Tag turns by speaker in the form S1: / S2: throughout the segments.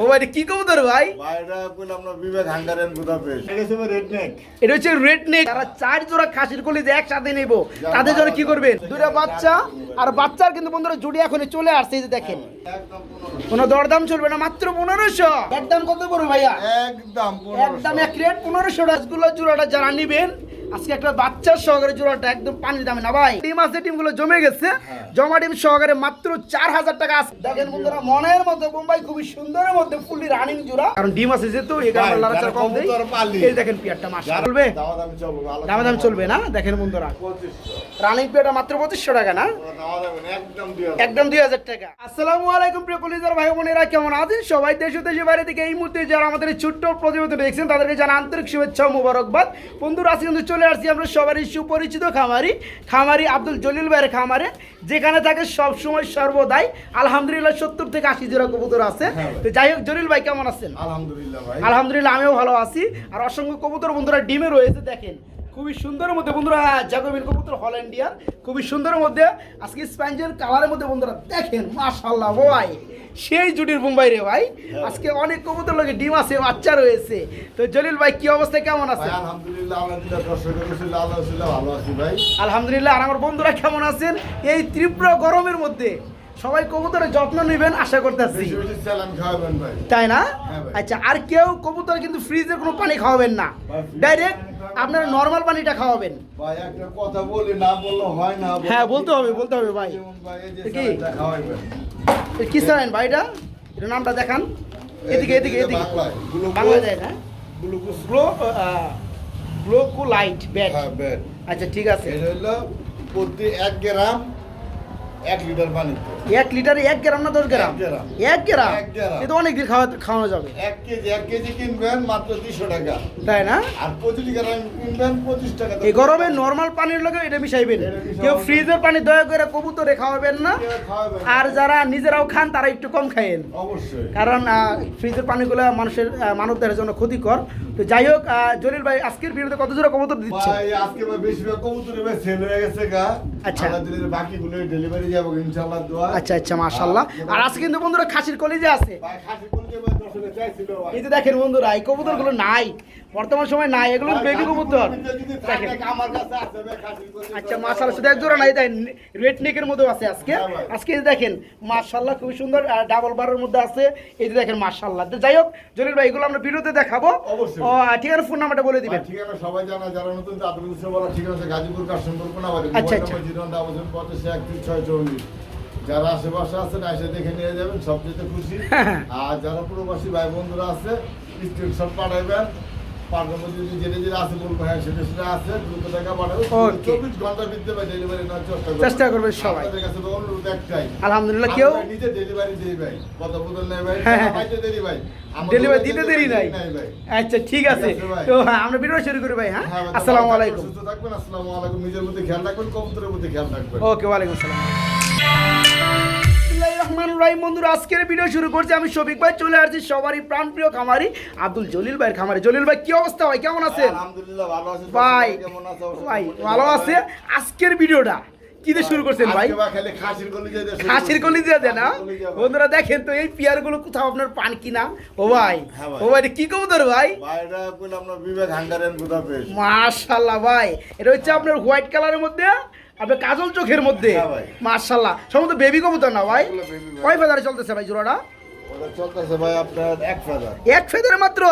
S1: ও ভাই কি কবুতর ভাই?
S2: বাইরে কইলাম আমরা বিবেক হাঙ্গারেন বুদাপেস্ট। এটা হচ্ছে রেড নেক
S1: এটা হচ্ছে তারা চার জোড়া খাসির কলি যে একসাথে নেব। তাদের জন্য কি করবেন? দুটা বাচ্চা আর বাচ্চার কিন্তু বন্ধুরা জুড়ি এখনই চলে আসছে এই যে দেখেন।
S2: একদম
S1: কোনো দরদাম চলবে না মাত্র পনেরোশো। একদম কত পড়বে ভাইয়া?
S2: একদম
S1: একদম এক রেট পনেরোশো। রাসগুলো জোড়াটা যারা নিবেন আজকে একটা বাচ্চার সহকারে জোড়াটা একদম পানির দামে না ভাই। টিম আছে টিমগুলো জমে গেছে। জমা টিম সহকারে মাত্র চার হাজার টাকা আছে। দেখেন বন্ধুরা মনের মধ্যে বোম্বাই খুবই সুন্দরের মধ্যে ফুললি রানিং জোড়া। কারণ ডিম আছে যেহেতু এই কারণে
S2: ভাই,
S1: কম দেই এই দেখেন পিয়ারটা মাস চলবে?
S2: দামি
S1: দামে চলবে না? দেখেন বন্ধুরা। রানিং পিয়ারটা মাত্র পঁচিশশো টাকা না?
S2: একদম
S1: দুই হাজার। টাকা। আসসালামু আলাইকুম প্রিয় কলিজার ভাই বোনেরা কেমন আছেন? সবাই দেশ ও দেশের বাইরে থেকে এই মুহূর্তে যারা আমাদের ছোট্ট প্রতিবেদন দেখছেন তাদেরকে জানা আন্তরিক শুভেচ্ছা ও মুবারকবাদ। বন্ধুরা আজকে কিন্তু চলে আসছি আমরা সবারই সুপরিচিত খামারি খামারি আব্দুল জলিল ভাইয়ের খামারে যেখানে থাকে সব সময় সর্বদাই আলহামদুলিল্লাহ সত্তর থেকে আশি জোড়া কবুতর আছে।
S2: হ্যাঁ
S1: তো যাই হোক জলিল ভাই কেমন আছেন?
S2: আলহামদুলিল্লাহ ভাই।
S1: আলহামদুলিল্লাহ আমিও ভালো আছি। আর অসংখ্য কবুতর বন্ধুরা ডিমে রয়েছে দেখেন। খুবই সুন্দরের মধ্যে বন্ধুরা জাগোবিন কবুতর হল ইন্ডিয়ান। খুবই সুন্দরের মধ্যে আজকে স্প্যাঞ্জের কালারের মধ্যে বন্ধুরা দেখেন মাশাল্লাহ ভাই। সেই জুটির মুম্বাই রে ভাই। আজকে অনেক কবুতর লোকে ডিম আছে বাচ্চা রয়েছে। তো জলিল ভাই কি অবস্থা কেমন আছে?
S2: আলহামদুলিল্লাহ ভালো আছি ভাই।
S1: আলহামদুলিল্লাহ আর আমার বন্ধুরা কেমন আছেন? এই তীব্র গরমের মধ্যে। সবাই কবুতরের যত্ন নেবেন আশা করতেছি। তাই না?
S2: হ্যাঁ
S1: আচ্ছা আর কেউ কবুতর কিন্তু ফ্রিজের কোনো পানি খাওয়াবেন না। ডাইরেক্ট আপনারা নর্মাল পানিটা খাওয়াবেন।
S2: ভাই একটা কথা বলি না বললে হয় না
S1: হ্যাঁ, বলতে হবে, বলতে হবে ভাই। কি? কি স্যার ভাই এটা? এটা নামটা দেখান। এদিকে এদিকে এদিকে। বাংলা যায় না?
S2: গ্লুকোজ
S1: গ্লো গ্লোকো লাইট ব্যাট
S2: হ্যাঁ
S1: আচ্ছা ঠিক আছে।
S2: এটা হলো প্রতি এক গ্রাম এক লিটার পানিতে
S1: এক লিটারে এক গ্রাম না দশ গ্রাম?
S2: এক গ্রাম।
S1: এ তো অনেক দিন খাওয়া খাওয়ানো যাবে।
S2: এক কেজি এক কেজি কিনবেন মাত্র দুশো টাকা।
S1: তাই না?
S2: আর পঁচিশ গ্রাম কিনবেন পঁচিশ টাকা।
S1: এই গরমে নর্মাল পানির লগে এটা মিশাইবেন। কেউ ফ্রিজের পানি দয়া করে কবুতরে খাওয়াবেন না। আর যারা নিজেরাও খান তারা একটু কম খায়েন।
S2: অবশ্যই।
S1: কারণ ফ্রিজের পানিগুলো মানুষের মানবদের জন্য ক্ষতিকর। তো যাই হোক জলিল ভাই আজকের ভিডিওতে কত জোড়া কবুতর দিচ্ছে
S2: আজকে বেশিরভাগ কবুতর সেল হয়ে গেছে গা।
S1: আচ্ছা।
S2: বাকিগুলো ডেলিভারি যাব ইনশাআল্লাহ দোয়া।
S1: আচ্ছা আচ্ছা মাশাল্লাহ আর আজকে কিন্তু বন্ধুরা খাসির কলেজে আছে। এই যে দেখেন বন্ধুরা এই কবুতরগুলো নাই। বর্তমান সময় নাই এগুলো বেবি কবুতর।
S2: আছে।
S1: আচ্ছা মাশাল্লাহ শুধু এক জোড়া নাই তাই রেড নেকের মধ্যেও আছে আজকে।
S2: হ্যাঁ
S1: আজকে দেখেন মাশাল্লাহ খুবই সুন্দর ডাবল বারের মধ্যে আছে। এই যে দেখেন মাশাল্লাহ যাই হোক জলিল ভাই এগুলো আমরা ভিডিওতে দেখাবো।
S2: অবশ্যই।
S1: ঠিক আছে ফোন নাম্বারটা বলে দিবেন।
S2: ভাই, ঠিকানা সবাই জানা যারা নতুন তাদের উৎসব বলা ঠিকানা আছে গাজীপুর কাশিমপুর কোনাবাড়ি
S1: আচ্ছা, আচ্ছা।
S2: জিরন দাবজন পঁচাশি একত্রিশ ছয় চল্লিশ। যারা আশেপাশে আছেন এসে দেখে নিয়ে যাবেন সবচেয়ে খুশি।
S1: হ্যাঁ।
S2: আর যারা প্রবাসী ভাই বন্ধুরা আছে স্ক্রিনশট পাঠাবেন হ্যাঁ চেষ্টা করব।
S1: সবাই। আলহামদুলিল্লাহ কেউ
S2: নিজে ডেলিভারি
S1: হ্যাঁ, হ্যাঁ। দিতে দেরি নাই।
S2: ভাই।
S1: আচ্ছা ঠিক আছে। তো আমরা ভিডিও শুরু করি ভাই হ্যাঁ? আসসালামু আলাইকুম।
S2: সুস্থ থাকবেন আসসালামু আলাইকুম। নিজের মধ্যে খেয়াল রাখবেন কবুতরের মধ্যে খেয়াল রাখবেন।
S1: ওকে ওয়ালাইকুম আসসালাম। বিসমিল্লাহির রহমানির রহিম বন্ধুরা আজকের ভিডিও শুরু করছি। আমি শফিক ভাই চলে আসছি সবারই প্রাণপ্রিয় খামারি আব্দুল জলিল ভাইয়ের খামারি। জলিল ভাই কি অবস্থা ভাই? কেমন আছেন?
S2: আলহামদুলিল্লাহ ভালো আছি।
S1: ভাই
S2: আছে? অবশ্যই
S1: ভাই ভালো। আছে। আজকের ভিডিওটা কি দিয়ে শুরু করছেন ভাই?
S2: ভাই খাসির।
S1: কলি দিয়ে দেন না
S2: খাসির
S1: বন্ধুরা দেখেন তো এই পিয়ারগুলো কোথাও আপনার পান কিনা? ও ভাই
S2: হ্যাঁ
S1: ও ভাই কি কবুতর ভাই?
S2: ভাই
S1: মাশাল্লাহ ভাই এটা হচ্ছে আপনার হোয়াইট কালারের মধ্যে আপনার কাজল চোখের মধ্যে। সম্ভবত বেবি কবুতর না ভাই। কয় ফেদারে চলতেছে ভাই জোড়াটা?
S2: চলতেছে ভাই আপনার এক ফেদার
S1: এক ফেদারে মাত্র।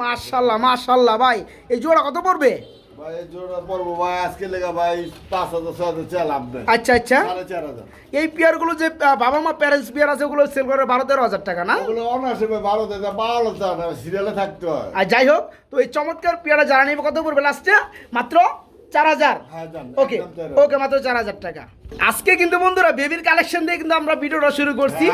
S1: মাশাল্লাহ মাশাল্লাহ ভাই। এই জোড়া কত পড়বে? আচ্ছা আচ্ছা। এই পেয়ারগুলো যে বাবা মা প্যারেন্টস পেয়ার আছে ওগুলো সেল করে বারো তেরো হাজার টাকা না?
S2: সিরিয়ালে থাকতে হয়।
S1: আর যাই হোক তো এই চমৎকার পেয়ারা যারা নেবে কত পড়বে লাস্টে মাত্র চার হাজার?
S2: হ্যাঁ
S1: ওকে
S2: হাজার।
S1: ওকে মাত্র চার হাজার টাকা। আজকে কিন্তু বন্ধুরা বেবির কালেকশন দিয়ে কিন্তু আমরা ভিডিওটা শুরু করছি।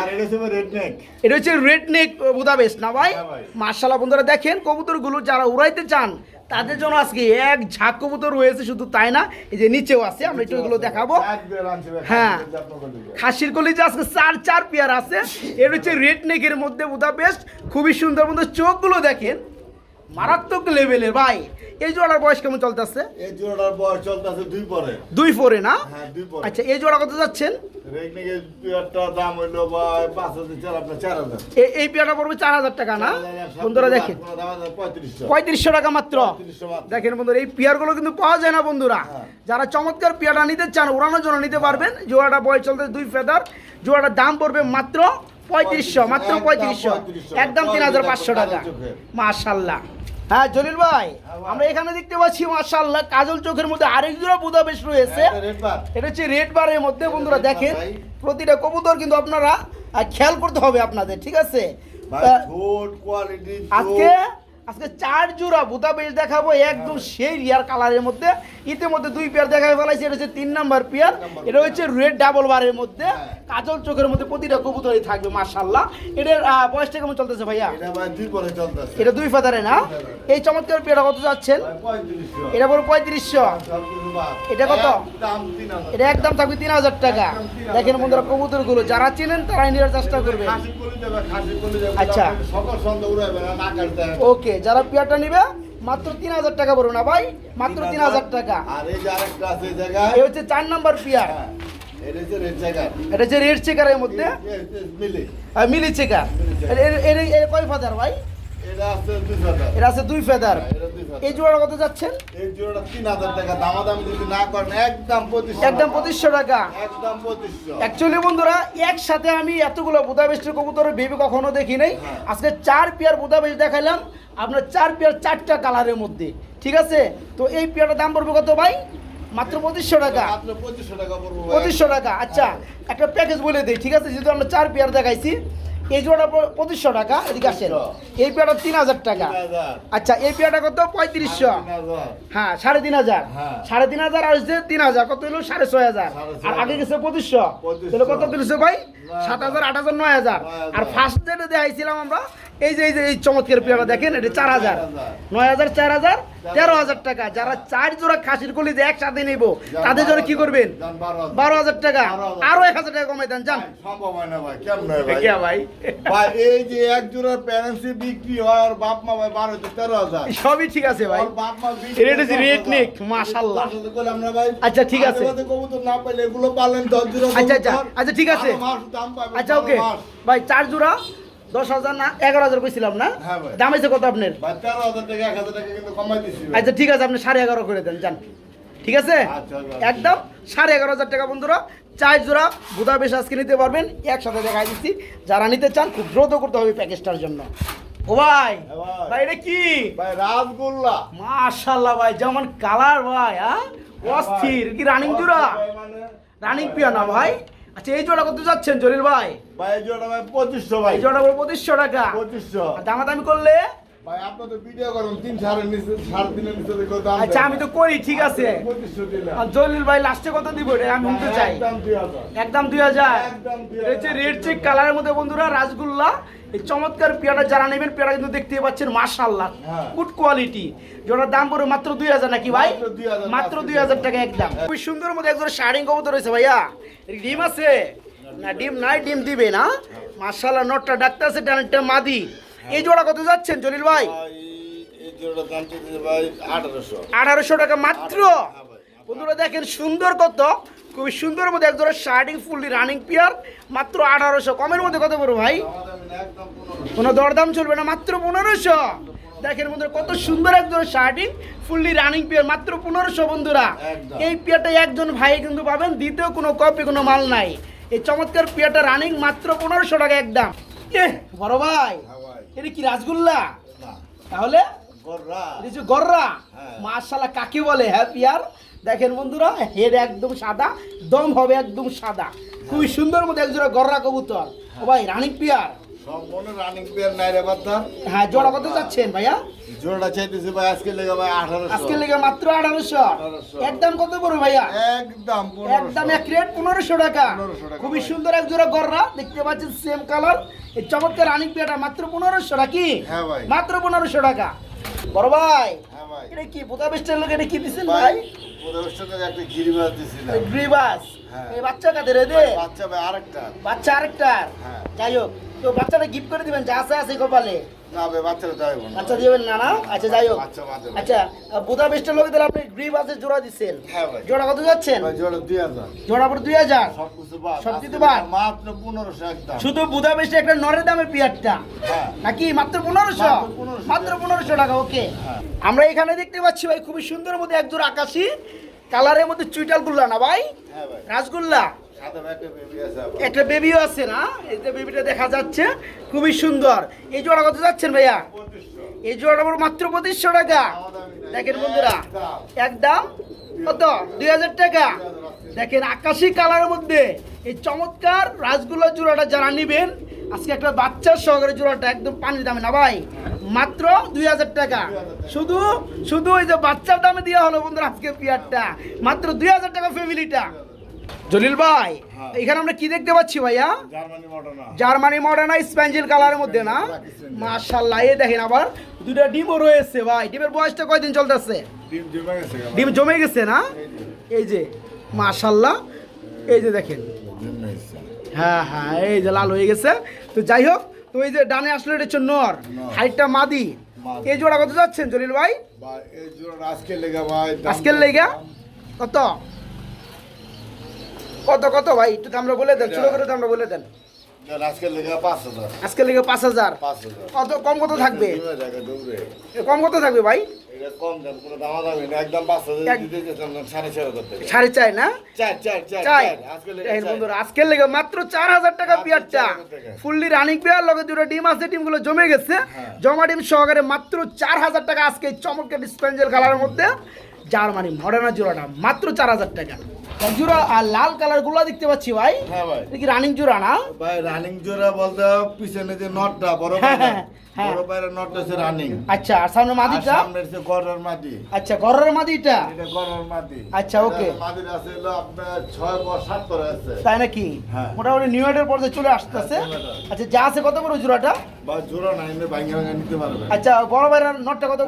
S2: এটা হচ্ছে রেড নেক
S1: এটা বুদাবেশ না ভাই?
S2: হ্যাঁ।
S1: মার্শাল্লাহ বন্ধুরা দেখেন কবুতরগুলো যারা উড়াইতে চান তাদের জন্য আজকে এক ঝাঁক কবুতর রয়েছে শুধু তাই না? এই যে নিচেও আছে আমরা একটু এগুলো দেখাবো। হ্যাঁ। খাসির কলিজা আজকে চার চার পেয়ার আছে। এর হচ্ছে রেড নেকের মধ্যে বুদাপেস্ট। খুবই সুন্দর বন্ধু চোখগুলো দেখেন। মারাত্মক লেভেলের ভাই। এই জোড়ার বয়স কেমন চলতেছে?
S2: এই জোড়াটার বয়স চলতেছে দুই পরে।
S1: দুই ফোরে না?
S2: হ্যাঁ দুই পরে।
S1: আচ্ছা এই জোড়া কত যাচ্ছেন?
S2: রেগনিকের পিয়ারটার দাম হইল ভাই পাঁচ হাজার চার আপনার চার হাজার।
S1: এই পেয়ারটা পড়বে চার হাজার টাকা না? বন্ধুরা দেখেন।
S2: পঁয়ত্রিশশো।
S1: পঁয়ত্রিশশো টাকা মাত্র। দেখেন বন্ধুরা এই পেয়ারগুলো কিন্তু পাওয়া যায় না বন্ধুরা।
S2: হ্যাঁ।
S1: যারা চমৎকার পেয়ারটা নিতে চান উড়ানোর জন্য নিতে পারবেন। জোড়াটা বয়স চলতে দুই ফেদার জোড়াটার দাম পড়বে মাত্র পঁয়ত্রিশশো মাত্র পঁয়ত্রিশশো একদম তিন হাজার পাঁচশো টাকা। মাশাল্লাহ হ্যাঁ জলিল ভাই
S2: ভাই।
S1: আমরা এখানে দেখতে পাচ্ছি মাশাল্লাহ কাজল চোখের মধ্যে আরেক জোড়া বুধা বেশ রয়েছে
S2: bar।
S1: এটা হচ্ছে রেড বারের মধ্যে বন্ধুরা দেখেন প্রতিটা কবুতর কিন্তু আপনারা খেয়াল করতে হবে আপনাদের ঠিক আছে আজকে। আজকে চার জোড়া বুতা বেশ দেখাবো একদম সেই রিয়ার কালারের মধ্যে। ইতিমধ্যে দুই পেয়ার দেখাই ফেলাইছে এটা হচ্ছে তিন নাম্বার পেয়ার এটা হচ্ছে রেড ডাবল বারের মধ্যে।
S2: হ্যাঁ।
S1: কাজল চোখের মধ্যে প্রতিটা কবুতরই থাকবে মাশাল্লাহ এটার বয়সটা কেমন চলতেছে ভাইয়া?
S2: এটা দুই
S1: ফাদারে না? এই চমৎকার পেয়ারা কত যাচ্ছেন? এটা বড় পঁয়ত্রিশশো। এটা কত? এটা একদম থাকবে তিন হাজার টাকা।
S2: একদম 3000
S1: দেখেন বন্ধুরা কবুতরগুলো যারা চেনেন তারাই নেওয়ার চেষ্টা করবে। আচ্ছা।
S2: হয়।
S1: ওকে। যারা পেয়ারটা নিবে মাত্র তিন হাজার টাকা পড়বে না ভাই মাত্র তিন হাজার। টাকা।
S2: আর এই যে আরেকটা আছে এই
S1: এই হচ্ছে চার নম্বর পিয়ার।
S2: হ্যাঁ, এটা
S1: রেড চেকারের মধ্যে।
S2: মিলে।
S1: চেকার এর কয় ফাদার ভাই?
S2: এটা আছে দুই
S1: ফেদার
S2: হ্যাঁ।
S1: এই জোড়া কত যাচ্ছেন?
S2: এই জোড়াটা তিন হাজার টাকা দামাদামি যদি না করেন একদম পঁচিশশো
S1: একদম
S2: টাকা।
S1: পঁচিশশো টাকা।
S2: একদম পঁচিশশো।
S1: অ্যাকচুয়ালি বন্ধুরা একসাথে আমি এতগুলো বুদাবেস্টের কবুতরের বেবি কখনো দেখি নাই
S2: হ্যাঁ।
S1: আজকে চার পেয়ার বুদাবেস্ট দেখাইলাম। আপনার চার পেয়ার চারটা কালারের মধ্যে। ঠিক আছে? তো এই পেয়ারটার দাম পড়বে কত ভাই? মাত্র পঁচিশশো টাকা।
S2: পঁচিশশো টাকা
S1: পঁচিশশো টাকা। আচ্ছা একটা প্যাকেজ বলে দিই ঠিক আছে? যেহেতু আমরা চার পেয়ার দেখাইছি এই জোড়া পঁচিশশো টাকা এদিকে আসেন। এই পেয়ারটা তিন হাজার টাকা আচ্ছা এই পেয়ারটা কত? পঁয়ত্রিশশো। হ্যাঁ সাড়ে তিন হাজার
S2: হ্যাঁ।
S1: সাড়ে তিন হাজার আর হচ্ছে তিন হাজার কত হলো? সাড়ে ছয় হাজার আর আগে গেছে পঁচিশশো। তাহলে কত তুলছে ভাই? সাত
S2: হাজার।
S1: আট হাজার নয় হাজার।
S2: নয় হাজার।
S1: আর ফার্স্ট যেটা দেখাইছিলাম আমরা এই যে এই যে এই চমৎকার পেয়ারা দেখেন এটা চার হাজার। নয় হাজার চার হাজার তেরো হাজার টাকা। যারা চার জোড়া খাসির কলি যে একসাথে নেব তাদের জন্য কি করবেন?
S2: বারো হাজার।
S1: টাকা। আরও এক হাজার টাকা কমাই দেন যান।
S2: সম্ভব হয় না ভাই কেমন ভাই?
S1: ভাই।
S2: এই যে এক জোড়ার প্যারেন্সি বিক্রি হয় আর বাপ মা ভাই বারো তেরো হাজার।
S1: সবই ঠিক আছে ভাই।
S2: বাপ মা
S1: এটা হচ্ছে রেট। নিক,
S2: ভাই।
S1: আচ্ছা, ঠিক আছে।
S2: কবুতর না পাইলে এগুলো পালেন দশ জোড়া
S1: আচ্ছা, আচ্ছা, আচ্ছা, ঠিক আছে। আচ্ছা ওকে। ভাই চার জোড়া দশ হাজার না এগারো হাজার কইছিলাম না?
S2: হ্যাঁ
S1: দাম হয়েছে কত আপনার। আচ্ছা ঠিক আছে আপনি সাড়ে এগারো করে দেন যান। ঠিক আছে?
S2: আচ্ছা, আচ্ছা।
S1: একদম সাড়ে এগারো হাজার টাকা বন্ধুরা। চার জোড়া বুধা বেশ আজকে নিতে পারবেন। একসাথে দেখাই দিচ্ছি। যারা নিতে চান খুব দ্রুত করতে হবে প্যাকেজটার জন্য। ও ভাই
S2: হ্যাঁ ভাই।
S1: এটা কি?
S2: ভাই রাসগোল্লা।
S1: মাশাল্লাহ ভাই যেমন কালার ভাই হ্যাঁ? অস্থির। কি রানিং জোড়া?
S2: মানে
S1: রানিং পিয়া না ভাই। আচ্ছা এই জোড়া কত যাচ্ছেন জলিল ভাই?
S2: ভাই এই জোড়া ভাই পঁচিশশো ভাই।
S1: এই জোড়া পঁচিশশো টাকা।
S2: পঁচিশশো।
S1: দামাদামি করলে?
S2: ভাই আপনার তো ভিডিও করেন তিন সাড়ে নিচে সাড়ে তিনের নিচে দাম
S1: আচ্ছা আমি তো করি ঠিক আছে।
S2: পঁচিশশো
S1: আর জলিল ভাই লাস্টে কত দিব এটা আমি শুনতে চাই।
S2: একদম দুই হাজার।
S1: একদম দুই হাজার।
S2: একদম 2000
S1: এটা হচ্ছে রেড চেক কালারের মধ্যে বন্ধুরা রাসগুল্লা। এই চমৎকার পেয়ারা যারা নেবেন পেয়ারা কিন্তু দেখতে পাচ্ছেন মাশাল্লাহ
S2: হ্যাঁ।
S1: গুড কোয়ালিটি যেটার দাম পড়বে মাত্র দুই হাজার নাকি ভাই?
S2: মাত্র
S1: দুই হাজার টাকা একদম। খুবই সুন্দর মধ্যে একজন শাড়িং কবুতর রয়েছে ভাইয়া। ডিম আছে? না ডিম নাই ডিম দিবে না। মাশাল্লাহ নটটা ডাক্তার আছে মাদি। এই জোড়া কত যাচ্ছেন জলিল ভাই?
S2: আঠারোশো।
S1: টাকা মাত্র?
S2: হ্যাঁ
S1: বন্ধুরা দেখেন সুন্দর কত? খুবই সুন্দর মধ্যে এক জোড়া শার্টিং ফুললি রানিং পিয়ার মাত্র আঠারোশো। কমের মধ্যে কত বড় ভাই? কোনো দরদাম চলবে না মাত্র পনেরোশো। দেখেন বন্ধুরা কত সুন্দর এক জোড়া শার্টিং ফুললি রানিং পিয়ার মাত্র পনেরোশো বন্ধুরা। এই পিয়ারটা একজন ভাই কিন্তু পাবেন দ্বিতীয় কোনো কপি কোনো মাল নাই। এই চমৎকার পিয়ারটা রানিং মাত্র পনেরোশো টাকা একদম। বড় ভাই। এটা কি রাসগোল্লা? তাহলে?
S2: গররা। হ্যাঁ।
S1: মাশাল্লাহ কাকে বলে? হ্যাঁ পিয়ার? দেখেন বন্ধুরা হেড একদম সাদা দম হবে একদম সাদা। খুবই সুন্দর মধ্যে একজোড়া গররা কবুতর। ও ভাই রানিক পিয়ার।
S2: সব মনে রানিং পেয়ার নাই রে
S1: হ্যাঁ জোড়া কত যাচ্ছেন ভাইয়া?
S2: জোড়াটা চাইতেছে ভাই আজকে লেগে ভাই আঠারোশো।
S1: আজকে লেগে মাত্র আঠারোশো। একদম কত পড়বে ভাইয়া?
S2: একদম
S1: একদম এক রেট পনেরোশো টাকা।
S2: 1500 টাকা,
S1: খুবই সুন্দর এক জোড়া গররা দেখতে পাচ্ছেন সেম কালার এই চমৎকার রানিক পিয়াটা মাত্র পনেরোশো নাকি?
S2: হ্যাঁ ভাই।
S1: মাত্র পনেরোশো টাকা। বড় ভাই
S2: হ্যাঁ ভাই।
S1: এটা কি বোতা বেস্টের লোক এটা কি দিচ্ছেন
S2: ভাই গিরিবাস হ্যাঁ।
S1: এই বাচ্চা কাদের
S2: বাচ্চা ভাই আরেকটা
S1: বাচ্চা আরেকটা। যাই হোক তো বাচ্চাটা গিফট করে দিবেন যা আছে আছে কপালে।
S2: না
S1: দিবেন না। আচ্ছা যাই হোক। আচ্ছা লোক আপনি গ্রিপ আছে জোড়া দিচ্ছেন।
S2: হ্যাঁ
S1: জোড়া কত যাচ্ছেন?
S2: জোড়া দুই হাজার।
S1: জোড়া পর দুই হাজার?
S2: সব কিছু বাদ
S1: সব
S2: আজকে
S1: কিছু বাদ?
S2: মাত্র পনেরোশো একদম।
S1: শুধু একটা নরের দামের পিয়ারটা
S2: হ্যাঁ।
S1: নাকি মাত্র পনেরোশো?
S2: মাত্র 1500
S1: পনেরোশো টাকা ওকে।
S2: হ্যাঁ।
S1: আমরা এখানে দেখতে পাচ্ছি ভাই খুবই সুন্দর মধ্যে একজোর আকাশি। কালারের মধ্যে চুইটাল গুল্লা না ভাই?
S2: হ্যাঁ
S1: রাসগোল্লা।
S2: ভাই একটা
S1: বেবিও আছে না? এই যে বেবিটা দেখা যাচ্ছে, খুবই সুন্দর। এই জোড়া কত যাচ্ছেন ভাইয়া? এই জোড়াটা পুরো মাত্র পঁচিশশো টাকা। দেখেন বন্ধুরা একদম কত? দুই হাজার টাকা। দেখেন আকাশি কালারের মধ্যে এই চমৎকার রাসগুলো জোড়াটা যারা নিবেন, আজকে একটা বাচ্চার সহকারে জোড়াটা একদম পানির দামে না ভাই? মাত্র দুই হাজার টাকা। শুধু শুধু ওই যে বাচ্চার দামে দেওয়া হলো বন্ধুরা আজকে পিয়ারটা। মাত্র দুই হাজার টাকা ফ্যামিলিটা জলিল ভাই
S2: হ্যাঁ।
S1: এখানে আমরা কি দেখতে পাচ্ছি ভাইয়া?
S2: Germany modern.
S1: স্প্যাঞ্জেল কালারের মধ্যে না? মাশাল্লাহ এই দেখেন আবার দুটা ডিমও রয়েছে ভাই। ডিমের বয়সটা কয়দিন চলতেছে?
S2: ডিম জমে গেছে
S1: ডিম জমে গেছে না? এই যে। মাশাল্লাহ এই যে দেখেন। হ্যাঁ হ্যাঁ এই যে লাল হয়ে গেছে। তো যাই হোক তো এই যে ডানে আসলে এটা হচ্ছে নর। হাইটটা মাদি। এই জোড়া কত যাচ্ছেন জলিল ভাই?
S2: ভাই এই জোড়া আজকে লেগে ভাই
S1: আজকের লেগা? কত? কত কত ভাই? একটু দামটা বলে দেন ছোট করে দামটা বলে দেন।
S2: আজকে লেগে পাঁচ হাজার?
S1: কত কম কত থাকবে? কম কত থাকবে ভাই?
S2: না। না, সাড়ে
S1: না? চাই। বন্ধুরা আজকের লেগে মাত্র চার হাজার টাকা
S2: মাত্র
S1: পিয়ারটা।
S2: 4,000
S1: ফুললি রানিং পেয়ার লগে দুটো ডিম আছে ডিমগুলো জমে গেছে।
S2: হ্যাঁ।
S1: জমা ডিম সহকারে মাত্র চার হাজার টাকা আজকে চমৎকার স্পেঞ্জেল কালারের মধ্যে। জার্মানি মডার্না জোড়াটা মাত্র চার হাজার টাকা। জোড়া আর লাল কালারগুলো দেখতে পাচ্ছি ভাই।
S2: হ্যাঁ ভাই।
S1: কি রানিং জোড়া না?
S2: ভাই রানিং জোড়া বলতে পিছনে যে নটটা বড়
S1: হ্যাঁ, হ্যাঁ।
S2: বড় পায়রা নটটা হচ্ছে রানিং
S1: আচ্ছা আর সামনে মাদিটা?
S2: সামনে
S1: আচ্ছা
S2: এটা
S1: আচ্ছা,
S2: আছে হলো আপনার আছে।
S1: তাই নাকি। মোটামুটি নিউ ইয়ারের চলে আসতেছে। আচ্ছা যা আছে কত করে জোড়াটা?
S2: বা জোড়া নাই এমনি নিতে পারবে।
S1: আচ্ছা বড় ভাইয়ের নটটা কত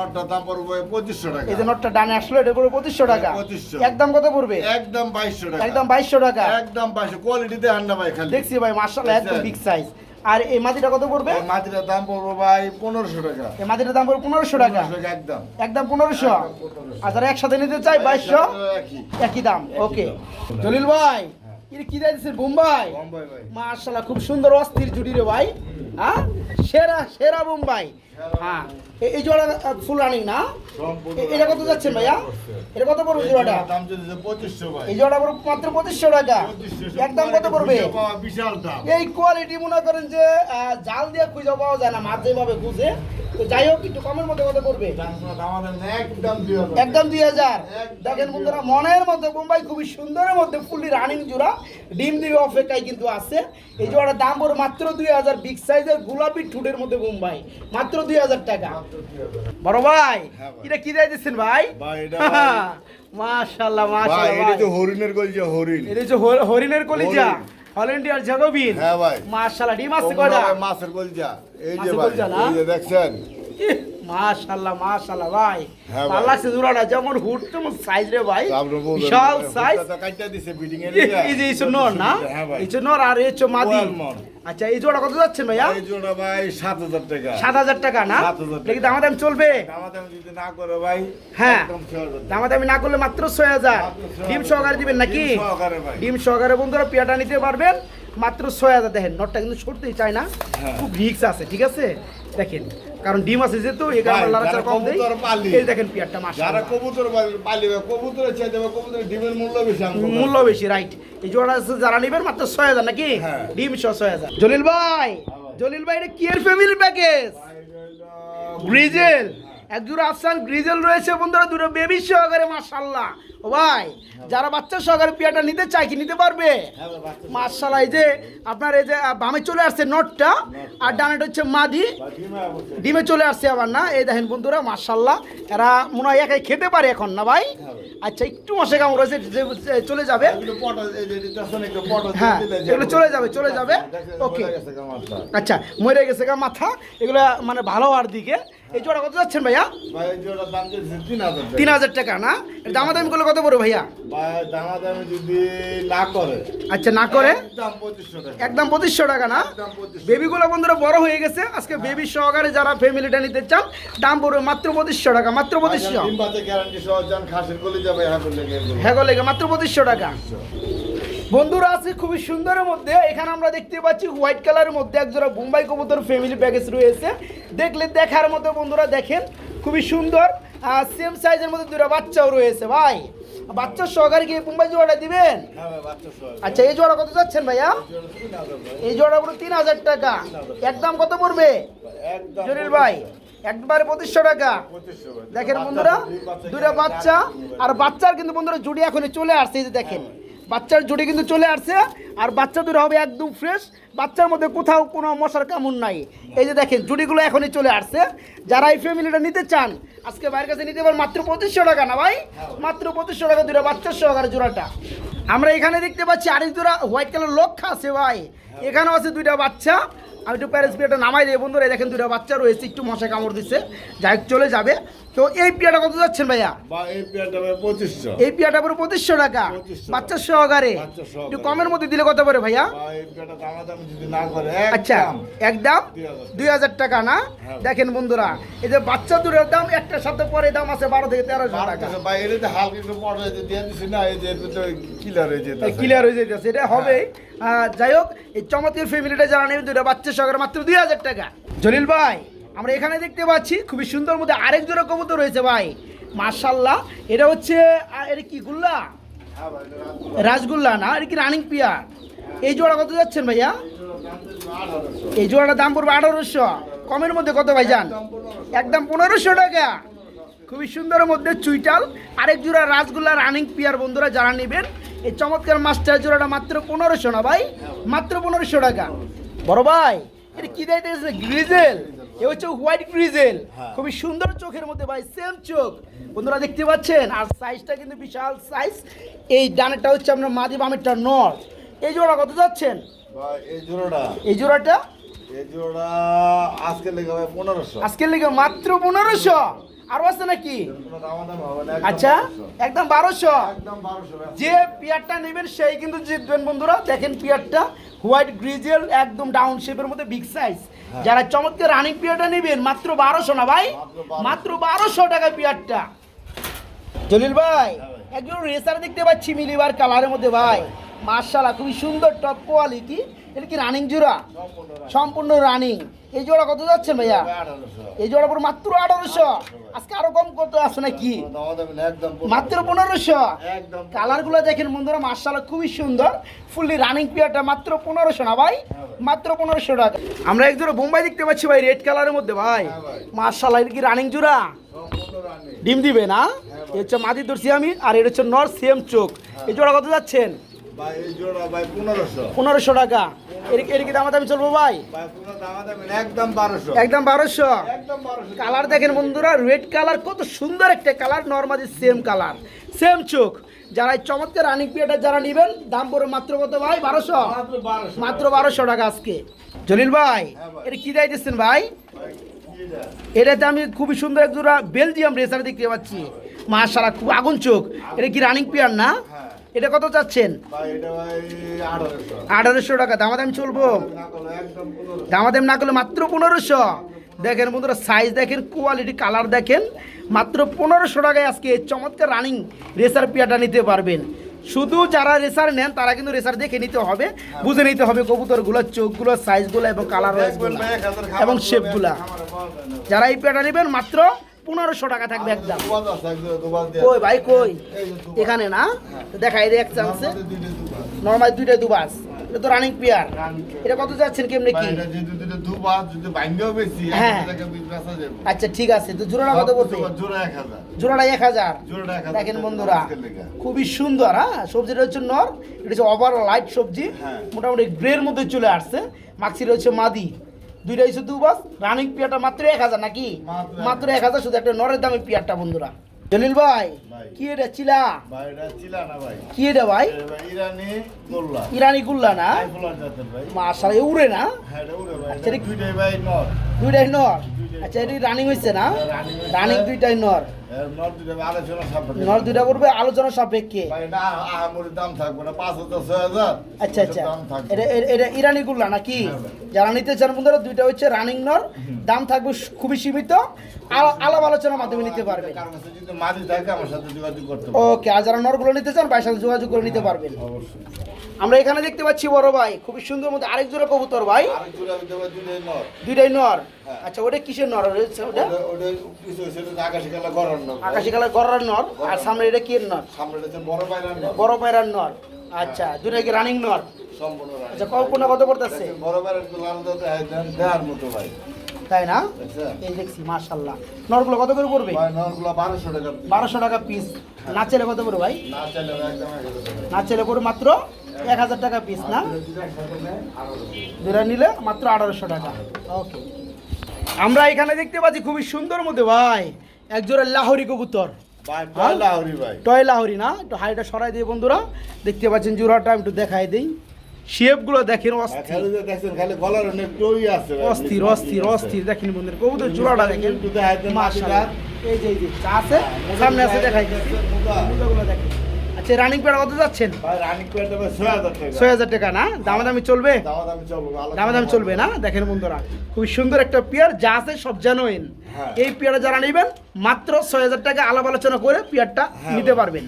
S2: নটটা দাম পড়বে পঁচিশশো টাকা।
S1: এই যে নটটা ডানে আসলো এটা পড়বে পঁচিশশো টাকা।
S2: 2500
S1: একদম কত পড়বে?
S2: একদম বাইশশো টাকা।
S1: একদম বাইশশো টাকা।
S2: একদম বাইশশো। কোয়ালিটিতে আন্ডা ভাই খালি।
S1: দেখছি ভাই মার্শাল একদম বিগ সাইজ আর এই কত পড়বে?
S2: দাম পড়বে ভাই পনেরোশো টাকা।
S1: এই দাম পড়বে
S2: 1500 টাকা। একদম।
S1: একদম
S2: 1500
S1: আর যারা একসাথে নিতে চাই বাইশশো
S2: একই।
S1: একই দাম। ওকে। জলিল ভাই এটা কি দিয়েছে বোম্বাই?
S2: বোম্বাই ভাই।
S1: মার্শাল্লাহ খুব সুন্দর অস্থির জুটি রে ভাই। হ্যাঁ? সেরা সেরা বোম্বাই হ্যাঁ। এই জোড়া ফুল রানিং না? এটা কত যাচ্ছেন ভাইয়া? এটা কত পড়বে জোড়াটা? এই জোড়া পড়বে মাত্র পঁচিশশো টাকা। একদম কত পড়বে? এই কোয়ালিটি মনে করেন যে জাল দিয়ে খুঁজে পাওয়া যায় না মাছ যেভাবে খুঁজে। তো যাই হোক একটু কমের মধ্যে কত পড়বে?
S2: একদম দুই হাজার।
S1: দেখেন বন্ধুরা মনের মধ্যে বোম্বাই খুবই সুন্দরের মধ্যে ফুললি রানিং জোড়া। ডিম দিয়ে অপেক্ষায় কিন্তু আছে। এই জোড়াটার দাম পড়ে মাত্র দুই হাজার বিগ সাইজের গোলাপি ঠুটের মধ্যে মুম্বাই মাত্র দুই হাজার টাকা। বড় ভাই
S2: হ্যাঁ
S1: এটা কি দিয়েছেন ভাই? মাশাল্লাহ মাশাল্লাহ
S2: এটা তো হরিণের কলিজা হরিণ।
S1: এটা তো হরিণের কলিজা। হল্যান্ডিয়ার জাগোবিন
S2: হ্যাঁ ভাই।
S1: মাশাল্লাহ ডিম আছে কয়টা?
S2: মাছের কলিজা। এই যে ভাই এই যে দেখছেন?
S1: ইহ, মাশাল্লাহ মাশাল্লাহ ভাই।
S2: হ্যাঁ ভাই।
S1: ভালো যেমন হুট তেমন সাইজ রে ভাই বিশাল সাইজ
S2: হুটটা দিছে বিডিং এর
S1: এই যে এই নর না?
S2: হ্যাঁ
S1: নর আর এই হচ্ছে মাদি। আচ্ছা এই জোড়া কত যাচ্ছে ভাইয়া?
S2: এই জোড়া ভাই সাত হাজার টাকা।
S1: সাত হাজার টাকা না?
S2: 7,000।
S1: দেখি দামাদাম চলবে?
S2: দামাদামি যদি না করে ভাই
S1: হ্যাঁ।
S2: টাকা।
S1: দামাদামি না করলে মাত্র ছয় হাজার।
S2: মাত্র ছয়
S1: ডিম সহকারে দিবেন নাকি?
S2: ডিম সহকারে ভাই।
S1: ডিম সহকারে বন্ধুরা পেয়াটা নিতে পারবেন। মাত্র ছয় হাজার। দেখেন নটটা কিন্তু ছড়তেই চায় না।
S2: হ্যাঁ।
S1: খুব রিক্স আছে ঠিক আছে? দেখেন কারণ ডিম আছে যেহেতু এই কারণে লড়াচড়া কম দেয়। এই দেখেন পেয়ারটা
S2: যারা কবুতর পালি- কবুতরের চাইতে দেবে কবুতরের ডিমের মূল্য বেশি
S1: মূল্য বেশি রাইট এই জোড়া আছে যারা নেবেন মাত্র ছয় হাজার নাকি?
S2: হ্যাঁ।
S1: ডিম সহ ছয় হাজার। জলিল ভাই জলিল ভাই এটা কি এর ফ্যামিলি প্যাকেজ গ্রিজেল এক জোড়া আফসান গ্রিজেল রয়েছে বন্ধুরা দুটো বেবি সহকারে মাশাল্লাহ ও ভাই যারা বাচ্চা সহকারে পিয়াটা নিতে চায় কি নিতে পারবে?
S2: হ্যাঁ
S1: মাশাল্লাহ এই যে আপনার এই যে বামে চলে আসছে নটটা আর ডানেটা হচ্ছে মাদি।
S2: ডিমে
S1: চলে আসছে আবার না? এই দেখেন বন্ধুরা মাশাল্লাহ এরা মনে হয় একাই খেতে পারে এখন না ভাই?
S2: হ্যাঁ
S1: আচ্ছা একটু মশে কামড় রয়েছে চলে যাবে। হ্যাঁ, এগুলো চলে যাবে, চলে যাবে।
S2: কামারটা।
S1: আচ্ছা মরে গেছে গা মাথা। এগুলো মানে ভালো হওয়ার দিকে। এই জোড়া কত যাচ্ছেন ভাইয়া?
S2: তিন হাজার টাকা।
S1: না? দামাদামি করলে কত পড়বে ভাইয়া?
S2: ভাই দামাদামি যদি না করে।
S1: আচ্ছা না করে?
S2: একদম পঁচিশশো টাকা।
S1: না? বেবিগুলো বন্ধুরা বড় হয়ে গেছে। আজকে বেবি সহকারে যারা ফ্যামিলিটা নিতে চান দাম পড়বে মাত্র পঁচিশশো টাকা মাত্র পঁচিশশো।
S2: হ্যাঁ
S1: হ্যাঁ লেগে মাত্র পঁচিশশো টাকা। বন্ধুরা আছে খুবই সুন্দরের মধ্যে এখানে আমরা দেখতে পাচ্ছি হোয়াইট কালারের মধ্যে একজোড়া বোম্বাই কবুতর ফ্যামিলি প্যাকেজ রয়েছে। দেখলে দেখার মতো বন্ধুরা দেখেন খুবই সুন্দর। সেম সাইজের মধ্যে দুটো বাচ্চাও রয়েছে ভাই। বাচ্চা সহকারে কি বোম্বাই জোড়াটা দিবেন?
S2: হ্যাঁ
S1: আচ্ছা এই জোড়া কত যাচ্ছেন ভাইয়া? এই জোড়া পুরো তিন হাজার টাকা। একদম কত পড়বে? জলিল ভাই একবারে পঁচিশশো টাকা। দেখেন বন্ধুরা দুটা বাচ্চা আর বাচ্চার কিন্তু বন্ধুরা জুড়ি এখন চলে আসছে এই যে দেখেন। বাচ্চার জুড়ি কিন্তু চলে আসছে, আর বাচ্চা দুটো হবে একদম ফ্রেশ বাচ্চার মধ্যে কোথাও কোনো মশার কামড় নাই। এই যে দেখেন, জুড়িগুলো এখনই চলে আসছে। যারা এই ফ্যামিলিটা নিতে চান, আজকে বাইরের কাছে নিতে পারেন মাত্র পঁচিশশো টাকা না ভাই? মাত্র পঁচিশশো টাকা দুটো বাচ্চার সহকারে জোড়াটা। আমরা এখানে দেখতে পাচ্ছি আরেক জোড়া হোয়াইট কালার লক্ষা আছে ভাই। এখানেও আছে দুইটা বাচ্চা। আমি একটু প্যারেন্টস নামাই দিয়ে বন্ধুরা দেখেন দুটো বাচ্চা রয়েছে, একটু মশা কামড় দিচ্ছে। যাই চলে যাবে। তো এই কত যাচ্ছেন ভাইয়া?
S2: এই পেয়ারটা
S1: পুরো পঁচিশশো। টাকা।
S2: 2500
S1: বাচ্চার সহকারে। একটু কমের মধ্যে দিলে কত পারে ভাইয়া? আচ্ছা
S2: একদম।
S1: একদম
S2: 2000
S1: দুই হাজার টাকা না?
S2: হ্যাঁ।
S1: দেখেন বন্ধুরা এই যে বাচ্চা দুটোর দাম একটা সাথে পরে দাম আছে বারো থেকে তেরোশো টাকা।
S2: হয়ে
S1: ক্লিয়ার হয়ে যেতেছে এটা হবে। আহ, যাই হোক এই চমৎকার ফ্যামিলিটা যারা নেবে দুটো বাচ্চা সহকারে মাত্র দুই হাজার টাকা। জলিল ভাই আমরা এখানে দেখতে পাচ্ছি খুবই সুন্দর মধ্যে আরেক জোড়া কবুতর রয়েছে ভাই। মার্শাল্লাহ এটা হচ্ছে এটা কি, গুল্লা? রাসগুল্লা না? এটা কি রানিং পিয়ার? এই জোড়া কত যাচ্ছেন ভাইয়া? এই জোড়াটার দাম পড়বে আঠারোশো। কমের মধ্যে কত ভাই যান একদম পনেরোশো টাকা। খুবই সুন্দরের মধ্যে চুইটাল। আরেক জোড়া রাসগুল্লা রানিং পিয়ার বন্ধুরা যারা নেবেন, এই চমৎকার মাস্টার জোড়াটা মাত্র পনেরোশো না ভাই? মাত্র পনেরোশো টাকা। বড় ভাই, এটা কি দেয় গ্রিজেল? এ হচ্ছে হোয়াইট গ্রিজেল। খুবই সুন্দর চোখের মধ্যে ভাই সেম চোখ। বন্ধুরা দেখতে পাচ্ছেন? আর সাইজটা কিন্তু বিশাল সাইজ এই ডানেরটা হচ্ছে আপনার মাদি বামেরটা নর্থ এই জোড়া কত যাচ্ছেন?
S2: ভাই এই জোড়াটা।
S1: এই জোড়াটা?
S2: এই জোড়া আজকের লেগে ভাই পনেরোশো।
S1: আজকের লেগে মাত্র পনেরোশো। আরও আছে নাকি? আচ্ছা একদম বারোশো?
S2: ভাই।
S1: যে পিয়ারটা নেবেন সেই কিন্তু জিতবেন বন্ধুরা দেখেন পিয়ারটা হোয়াইট গ্রিজেল একদম ডাউন শেপের মধ্যে বিগ সাইজ। যারা চমৎকার রানিং পিয়ারটা নেবেন মাত্র বারোশো না ভাই?
S2: মাত্র 1200
S1: মাত্র বারোশো টাকা পিয়ারটা। জলিল ভাই একজন রেসার দেখতে পাচ্ছি মিলিবার কালারের মধ্যে ভাই। মার্শাল্লাহ খুবই সুন্দর টপ কোয়ালিটি এটা কি রানিং জোড়া?
S2: সম্পূর্ণ
S1: রানিং এই জোড়া কত যাচ্ছেন ভাইয়া? এই জোড়া পুরো মাত্র আঠারোশো। আজকে আরও কম করতে আসছে নাকি। মাত্র পনেরোশো।
S2: কালার
S1: কালারগুলো দেখেন বন্ধুরা মার্শাল্লাহ খুবই সুন্দর। ফুললি রানিং পিয়ারটা মাত্র পনেরোশো না ভাই? মাত্র পনেরোশো টাকা। আমরা এক জোড়া বোম্বাই দেখতে পাচ্ছি ভাই রেড কালারের মধ্যে ভাই।
S2: হ্যাঁ ভাই।
S1: মার্শাল্লাহ এটা কি রানিং জোড়া? ডিম দিবে না? এই হচ্ছে মাদি ধরছি আমি আর এটা হচ্ছে নর সেম চোখ। এই জোড়া কত যাচ্ছেন?
S2: পনেরোশো।
S1: টাকা। এর কি চলবো ভাই?
S2: একদম বারোশো।
S1: কালার দেখেন বন্ধুরা রেড কালার কত সুন্দর একটা colour normally same colour same চোখ। যারা এই চমৎকার রানিং পিয়াটা যারা নেবেন দাম পড়ে মাত্র কত ভাই? বারোশো?
S2: মাত্র বারোশো।
S1: টাকা আজকে। জলিল ভাই
S2: হ্যাঁ
S1: এটা কি দায় দিচ্ছেন ভাই? এটাতে আমি খুবই সুন্দর এক জোড়া বেলজিয়াম রেসার দেখতে পাচ্ছি। মাশাআল্লাহ খুব আগুন চোখ। এটা কি রানিং পিয়ার না?
S2: হ্যাঁ।
S1: এটা কত চাচ্ছেন?
S2: আঠারোশো।
S1: টাকা দামাদাম চলবো। দামাদাম না করলে মাত্র পনেরোশো। দেখেন বন্ধুরা সাইজ দেখেন কোয়ালিটি কালার দেখেন মাত্র পনেরোশো টাকায় আজকে চমৎকার রানিং রেসার পিয়াটা নিতে পারবেন। শুধু যারা রেসার নেন তারা কিন্তু রেসার দেখে নিতে হবে বুঝে নিতে হবে কবুতরগুলো চোখগুলো সাইজগুলো এবং কালার এবং শেপগুলা। যারা এই পেয়াটা নেবেন মাত্র পনেরোশো টাকা থাকবে একদম।
S2: দুবাজ আছে, এক জোড়া দুবাজ দেয়া।
S1: কই ভাই কই। এখানে না? তো দেখা এই এক চান্সে
S2: দুবাজ।
S1: নর্মাল দুইটা দুবাস এটা তো রানিং
S2: pair।
S1: এটা কত যাচ্ছেন কেমনে কি? হ্যাঁ। আচ্ছা ঠিক আছে। তো জোড়াটা কত
S2: হাজার।
S1: জোড়াটা এক হাজার। দেখেন বন্ধুরা খুবই সুন্দর হ্যাঁ? সবজিটা হচ্ছে নর এটা হচ্ছে ওভার লাইট সবজি
S2: হ্যাঁ।
S1: মোটামুটি গ্রের মধ্যে চলে আসছে। মাক্সির হচ্ছে মাদি। দুইটা শুধু দুবাস রানিং পিয়ারটা মাত্র এক হাজার নাকি
S2: মাত্র
S1: এক হাজার শুধু একটা নরের দামে পিয়ারটা বন্ধুরা জলিল ভাই। কি এটা চিলা?
S2: ভাই, এটা চিলা না ভাই।
S1: কি এটা ভাই?
S2: ইরানি গোল্লা।
S1: ইরানি গুল্লা না?
S2: হাই ফ্লার জাতের ভাই।
S1: মাশাল উড়ে না?
S2: হ্যাঁ, উড়ে ভাই। এটা
S1: এটা-
S2: দুইটাই ভাই নর।
S1: দুইটাই নর? আচ্ছা এটি রানিং হয়েছে না? রানিং দুইটাই নর।
S2: নর আলোচনা সাপেক্ষে।
S1: দুইটা করবে আলোচনা সাপেক্ষে।
S2: ভাই না আহামরির দাম থাকবে না পাঁচ হাজার ছয় হাজার।
S1: আচ্ছা আচ্ছা। এটা এটা- ইরানি গুল্লা নাকি?
S2: হ্যাঁ
S1: যারা নিতে চান বন্ধুরা দুইটা হচ্ছে রানিং নর। দাম থাকবে খুবই সীমিত। আলা- আলাপ আলোচনার মাধ্যমে নিতে পারবে
S2: কারণ যদি মাঝি থাকে আমার সাথে যোগাযোগ করতে
S1: ওকে আর যারা নরগুলো নিতে চান ভাইয়ের সাথে যোগাযোগ করে নিতে পারবেন।
S2: অবশ্যই।
S1: আমরা এখানে দেখতে পাচ্ছি বড় ভাই খুবই সুন্দর মধ্যে আরেক জোড়া কবুতর ভাই। দুইটাই নর।
S2: হ্যাঁ।
S1: আচ্ছা ওটা কিসের নর? রয়েছে ওটা?
S2: আকাশি নর।
S1: কালার নর আর সামনে এটা কি নর?
S2: সামনে বড় বাইরার নর।
S1: বড় পায়রার নর। আচ্ছা দুইটা কি রানিং নর?
S2: সম্পূর্ণ
S1: আচ্ছা কল্পনা কত করতেছে
S2: বড় দেখায় দেন দেওয়ার মতো ভাই।
S1: তাই না?
S2: দেখছেন
S1: এই দেখছি মাশাল্লাহ নরগুলো কত করে পড়বে?
S2: বারোশো টাকা
S1: বারোশো টাকা পিস না চেলে কত করে ভাই?
S2: না
S1: চেলে পড়বে মাত্র এক হাজার টাকা পিস না। দুটা নিলে মাত্র আঠারোশো টাকা। ওকে আমরা এখানে দেখতে পাচ্ছি খুবই সুন্দর মধ্যে ভাই। একজোড়া লাহরি কবুতর।
S2: ভাই
S1: টয় লাহরি না? একটু হাইটা সরাই দিয়ে বন্ধুরা। দেখতে পাচ্ছেন জোড়াটা একটু দেখাই দিই। শেপগুলো দেখেন অস্থির।
S2: খালি যে দেখছেন খালি গলার অনেক টই আছে
S1: অস্থির অস্থির অস্থির। দেখেন বন্ধুরা কবুতর জোড়াটা দেখেন। এই যে আছে সামনে আছে দেখাই। দেখেন। আচ্ছা রানিং পেয়ারা কত যাচ্ছেন?
S2: পেয়ারটা ছয় হাজার টাকা।
S1: না? দামাদামি চলবে?
S2: দামাদামি চলবে
S1: দামাদামি চলবে না? দেখেন বন্ধুরা খুবই সুন্দর একটা পেয়ার যা আছে সব জানোয়েন
S2: হ্যাঁ।
S1: এই পেয়ারা যারা নেবেন মাত্র ছয় হাজার টাকা আলাপ আলোচনা করে পেয়ারটা
S2: হ্যাঁ
S1: নিতে পারবেন।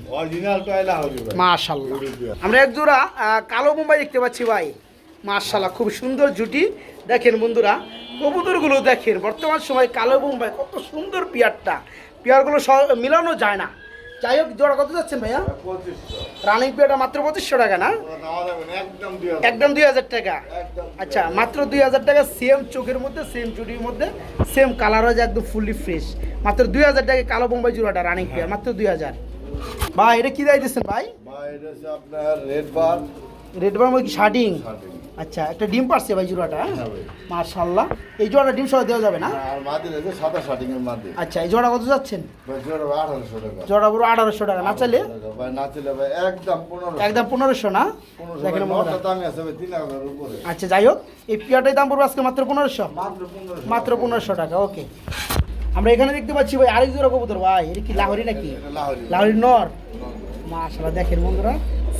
S1: মাশাল্লাহ আমরা এক জোড়া কালো মুম্বাই দেখতে পাচ্ছি ভাই। মাশাল্লাহ খুব সুন্দর জুটি। দেখেন বন্ধুরা কবুতরগুলো দেখেন বর্তমান সময় কালো মুম্বাই কত সুন্দর পেয়ারটা পেয়ারগুলো মিলানো যায় না। যাই হোক জোড়া কত যাচ্ছেন ভাইয়া? রানিং পেয়ারটা মাত্র পঁচিশশো টাকা না?
S2: একদম দুই হাজার।
S1: টাকা? আচ্ছা মাত্র দুই হাজার টাকা সেম চোখের মধ্যে সেম চুটির মধ্যে সেম কালার হয়ে যায় একদম ফুললি ফ্রেশ মাত্র দুই হাজার টাকা কালো বোম্বাই জোড়াটা রানিং পেয়ার মাত্র দুই হাজার। ভাই এটা কি দায় দিচ্ছেন ভাই?
S2: ভাই এটা আপনার রেড বার
S1: রেড বার শার্টিং
S2: শার্টিং।
S1: আচ্ছা একটা ডিম পারছে ভাই জোড়াটা
S2: হ্যাঁ? ভাই।
S1: মার্শাল্লাহ এই জোড়াটা ডিম সহ দেওয়া যাবে না? আচ্ছা এই জোড়া কত যাচ্ছেন?
S2: ভাই জোড়া
S1: পুরো আঠারোশো টাকা না চাইলে?
S2: ভাই না চলে ভাই একদম পনেরো
S1: একদম পনেরোশো না? দেখেন আচ্ছা যাই হোক এই পিয়াটাই দাম পড়বে আজকে মাত্র পনেরোশো।
S2: মাত্র পনেরোশো।
S1: টাকা ওকে। আমরা এখানে দেখতে পাচ্ছি ভাই আরেক জোড়া কবুতর ভাই এটা কি লাহরি নাকি?
S2: লাহরি।
S1: নর। মাশাআল্লাহ দেখেন বন্ধুরা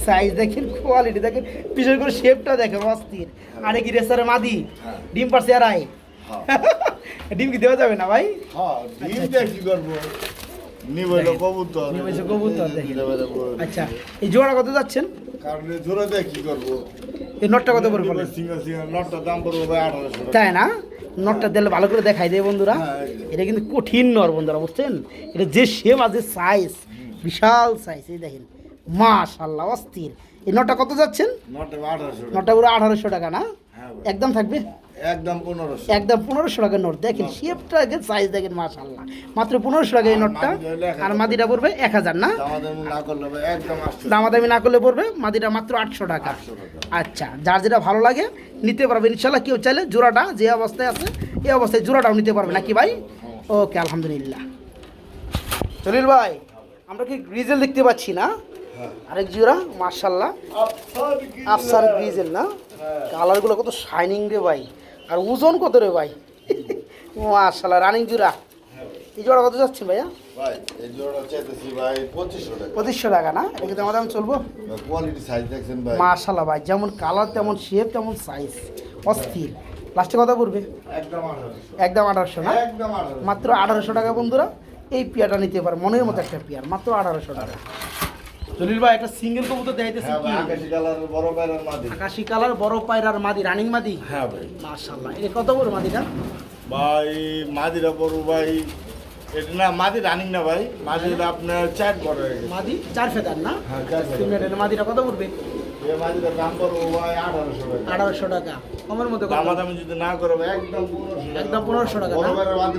S1: সাইজ দেখেন কোয়ালিটি দেখেন বিশেষ করে শেপটা দেখেন অস্থির। আরে কি রেসারে মাদি?
S2: হ্যাঁ।
S1: ডিম পারছে আর
S2: হ্যাঁ।
S1: ডিম কি দেওয়া যাবে না ভাই?
S2: হ্যাঁ ডিম কি করব। কবুতর।
S1: দেখেন।
S2: দিতে পারে বলে।
S1: আচ্ছা এই জোড়া কত যাচ্ছেন?
S2: জোড়া কি করব?
S1: এই নটটা কত করে
S2: নটটা দাম পড়ব
S1: তাই না? নটটা দিলে ভালো করে দেখাই দেয় বন্ধুরা।
S2: হ্যাঁ।
S1: এটা কিন্তু কঠিন নর বন্ধুরা বুঝছেন? এটা যে শেপ আছে সাইজ বিশাল সাইজ এই দেখেন। মাশাল্লাহ অস্থির। এই নটটা কত যাচ্ছেন?
S2: টাকা।
S1: পুরো আঠারোশো টাকা না?
S2: হ্যাঁ
S1: একদম থাকবে?
S2: একদম পনেরোশো।
S1: একদম পনেরোশো টাকার নোট। দেখেন শেপটা দেখেন সাইজ দেখেন মাশাল্লাহ। মাত্র পনেরোশো টাকা এই নোটটা। আর মাদিটা পড়বে এক হাজার না? দামাদামি না করলে পড়বে মাদিটা মাত্র আটশো টাকা।
S2: আটশো টাকা।
S1: আচ্ছা যার যেটা ভালো লাগে নিতে পারবে। ইনশাল্লাহ কেউ চাইলে জোড়াটা যে অবস্থায় আছে এই অবস্থায় জোড়াটাও নিতে পারবে। নাকি ভাই? ওকে আলহামদুলিল্লাহ। চলিল ভাই। আমরা কি গ্রিজেল দেখতে পাচ্ছি না?
S2: হ্যাঁ।
S1: আরেক জোড়া মার্শাল্লাহ আফসান গ্রিজেল। না? কালারগুলো কত শাইনিং রে ভাই। আর ওজন কত রে ভাই? মার্শাল্লাহ রানিং জোড়া। এই জোড়া কত যাচ্ছেন ভাইয়া?
S2: ভাই এই জোড়া চাইতেছি ভাই পঁচিশশো টাকা।
S1: না? এটা কিন্তু আমাদের চলবো?
S2: কোয়ালিটি সাইজ দেখছেন ভাই।
S1: মার্শাল্লাহ ভাই যেমন কালার তেমন শেপ তেমন সাইজ অস্থির। লাস্টে কথা পড়বে?
S2: একদম আঠারোশো।
S1: না? মাত্র আঠারোশো টাকা বন্ধুরা। এই পেয়ারটা নিতে পারে মনের মতো একটা পেয়ার মাত্র আঠারোশো টাকা। জলিল ভাই একটা সিঙ্গেল কবুতর দেখাইতেছি
S2: হ্যাঁ
S1: কি?
S2: আকাশি কালারের বড় বাইরের মাদি।
S1: আকাশি কালার বড় পায়রার মাদি রানিং মাদি?
S2: হ্যাঁ ভাই।
S1: মার্শাল্লাহ এটা কত বড় মাদিটা
S2: ভাই মাদিরা বড় ভাই এটা না মাদি রানিং না ভাই মাদিরা আপনার চার বড়
S1: মাদি চার ফেদার না?
S2: হ্যাঁ চার।
S1: সিমেন্টের মাদিটা কত পড়বে?
S2: আঠারোশো টাকা।
S1: কমের মধ্যে
S2: দামাদামি যদি না করে একদম
S1: একদম পনেরোশো টাকা
S2: বড়
S1: না
S2: বাইরের মাদি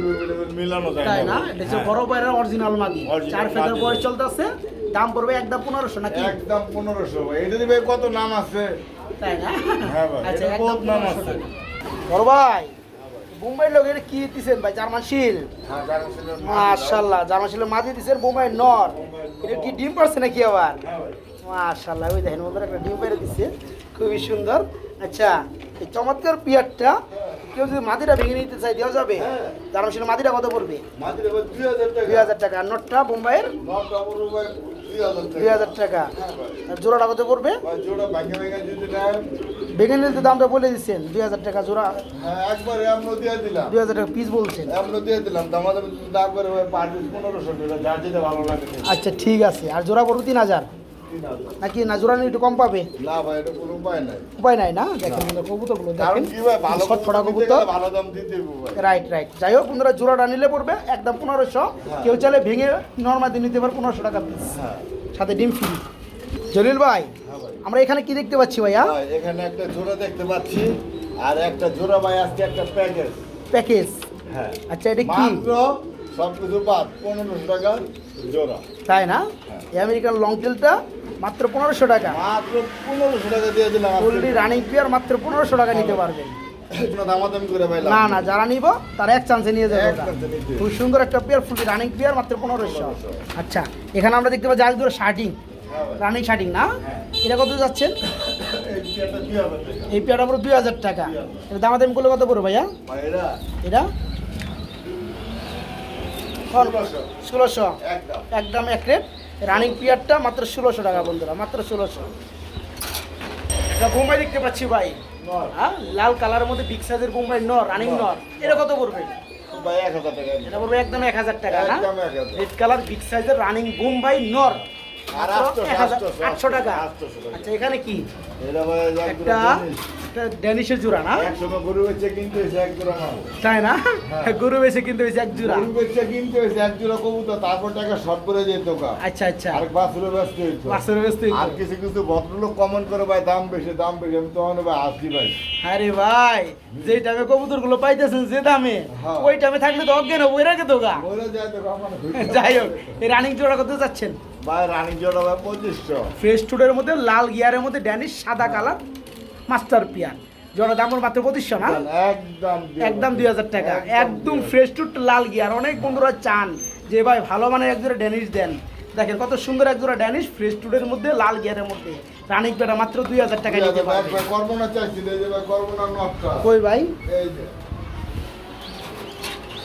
S2: মিলানো যায়
S1: তাই না? এটা হচ্ছে
S2: হ্যাঁ।
S1: বড় পায়রার অরিজিনাল মাদি চার ফেদার বয়স চলতেছে দাম পড়বে একদম পনেরোশো নাকি?
S2: একদম পনেরোশো এটা ভাই কত নাম আছে?
S1: তাই না?
S2: হ্যাঁ ভাই,
S1: আচ্ছা
S2: এটা নাম আছে।
S1: বড় ভাই বোম্বাই লোক এটা কি দিচ্ছেন ভাই? জার্মান শিল?
S2: হ্যাঁ
S1: মাশাল্লাহ জার্মান শিলের মাঝে দিচ্ছেন বোম্বাই নর। এটা কি ডিম পারছে নাকি আবার?
S2: হ্যাঁ
S1: মাশাল্লাহ ওই দেখেন বন্ধুরা একটা ডিম পেরে দিচ্ছে খুবই সুন্দর। আচ্ছা এই চমৎকার পিয়ারটা কেউ যদি মাদিটা ভেঙে নিতে চাই দেওয়া যাবে। তার সেটা মাদিটা কত পড়বে?
S2: দুই হাজার টাকা।
S1: নটটা বোম্বাইয়ের?
S2: দুই হাজার টাকা। হ্যাঁ
S1: জোড়াটা কত পড়বে?
S2: ভাঙে
S1: নিতে দামটা বলে দিচ্ছেন। দুই হাজার টাকা জোড়া।
S2: হ্যাঁ
S1: দুই হাজার টাকা পিস বলছেন। আচ্ছা ঠিক আছে। আর জোড়া পড়বে তিন হাজার। নাকি না জোড়া নিয়ে একটু কম পাবে?
S2: না ভাই এটা কোনো উপায় নাই।
S1: উপায় নাই না? দেখেন কবুতরগুলো দেখেন
S2: কি ভাই ভালো
S1: ছটফটা
S2: কবুতর
S1: কবুতর।
S2: ভালো দাম হবে ভাই।
S1: রাইট রাইট যাই হোক বন্ধুরা জোড়াটা নিলে পড়বে একদম পনেরোশো। কেউ চাইলে ভেঙে নর্মাল দিয়ে নিতে পারে পনেরোশো টাকা পিস
S2: হ্যাঁ।
S1: সাথে ডিম ফ্রি জলিল ভাই
S2: হ্যাঁ ভাই।
S1: আমরা এখানে কি দেখতে পাচ্ছি ভাইয়া?
S2: ভাই, এখানে একটা জোড়া দেখতে পাচ্ছি আর একটা জোড়া ভাই আজকে একটা প্যাকেজ
S1: প্যাকেজ
S2: হ্যাঁ।
S1: আচ্ছা এটা কি?
S2: মাত্র সব কিছু বাদ পনেরোশো টাকা জোড়া।
S1: তাই না?
S2: হ্যাঁ।
S1: এই আমেরিকান লং টেলটা মাত্র পনেরোশো টাকা।
S2: মাত্র পনেরোশো টাকা দিয়ে দিলাম
S1: পোলট্রি রানিং পেয়ার মাত্র পনেরোশো টাকা নিতে পারবেন। না না যারা নিব তারা এক চান্সে নিয়ে যাবে। খুব সুন্দর একটা পেয়ার ফুলটি রানিং পেয়ার মাত্র পনেরোশো। আচ্ছা এখানে আমরা দেখতে পাচ্ছি ধরে শার্টিং রানিং শার্টিং না। এটা কত যাচ্ছেন?
S2: এই
S1: পেয়ারটা পুরো দুই হাজার টাকা। এটা দামাদামি করলে কত পড়বে ভাইয়া? এটা?
S2: ষোলোশো। একদম।
S1: একদম এক রেট রানিং পিয়ারটা মাত্র ষোলোশো টাকা বন্ধুরা মাত্র ষোলোশো। এটা বোম্বাই দেখতে পাচ্ছি ভাই।
S2: নর।
S1: হ্যাঁ লাল কালারের মধ্যে বিগ সাইজের বোম্বাই নর রানিং নর। এটা কত পড়বে?
S2: ভাই, এক হাজার টাকা।
S1: এটা পড়বে একদম এক হাজার টাকা না। রেড কালার বিগ সাইজের রানিং বোম্বাই নর।
S2: আটশো,
S1: 1000
S2: আটশো,
S1: আটশো টাকা। আচ্ছা এখানে কি?
S2: এরা ভাই এক
S1: একটা
S2: জোড়া জিনিস।
S1: একটা ড্যানিশের জোড়া না?
S2: গরু বেচে কিনতে হয়েছে এক জোড়া
S1: তাই না। গরু বেশি কিন্তু হয়েছে এক জোড়া।
S2: গরু বেচে কিনতে হয়েছে এক জোড়া কবুতর, তারপর টাকা শর্ট করে যেত গা।
S1: আচ্ছা আচ্ছা।
S2: আর বাছুরে ব্যস্ত হইতো।
S1: পাঁচশো ব্যস্ত হইতো।
S2: আর কিছু কিছু ভদ্রলোক কমেন্ট করে ভাই দাম বেশি দাম বেশি। আমি তখন ভাই আসছি ভাই।
S1: আরে ভাই যে টাইমে কবুতরগুলো পাইতেছেন যে দামে
S2: হ্যাঁ।
S1: ওই টাইমে থাকলে তো অজ্ঞান হব এরা তো গা
S2: তো
S1: যাই হোক এই রানিং জোড়া কত যাচ্ছেন
S2: ভাই রানী জোড়া ভাই পঁচিশশো।
S1: ফ্রেশ টুডের মধ্যে লাল গিয়ারের মধ্যে ড্যানিশ সাদা কালার মাস্টার পিয়ার। জোড়া দাম মাত্র পঁচিশশো না?
S2: একদম
S1: একদম দুই হাজার টাকা। একদম ফ্রেশ টুড লাল গিয়ার। অনেক বন্ধুরা চান যে ভাই ভালো মানের এক জোড়া ড্যানিশ দেন। দেখেন কত সুন্দর এক জোড়া ড্যানিশ ফ্রেশ টুডের মধ্যে লাল গিয়ারের মধ্যে। রানিং পেটা মাত্র দুই হাজার টাকা নিতে পারবে। কই ভাই?
S2: এই যে।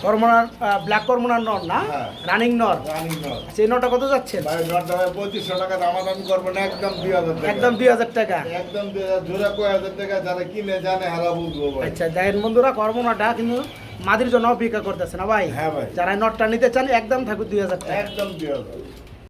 S1: কর্মনার ব্ল্যাক কর্মনার নর না?
S2: হ্যাঁ।
S1: রানিং নর? সেই নটা কত
S2: যাচ্ছে পঁচিশশো টাকা দামাদামি করব না একদম দুই হাজার
S1: একদম দুই হাজার টাকা।
S2: একদম জোড়া কয় হাজার টাকা যারা কিনে জানে হারা বুঝব
S1: আচ্ছা দেখেন বন্ধুরা কর্মনাটা কিন্তু মাদির জন্য অপেক্ষা করতেছে না ভাই?
S2: হ্যাঁ ভাই।
S1: যারা নটটা নিতে চান একদম থাকুক দুই হাজার টাকা।
S2: একদম দুই হাজার।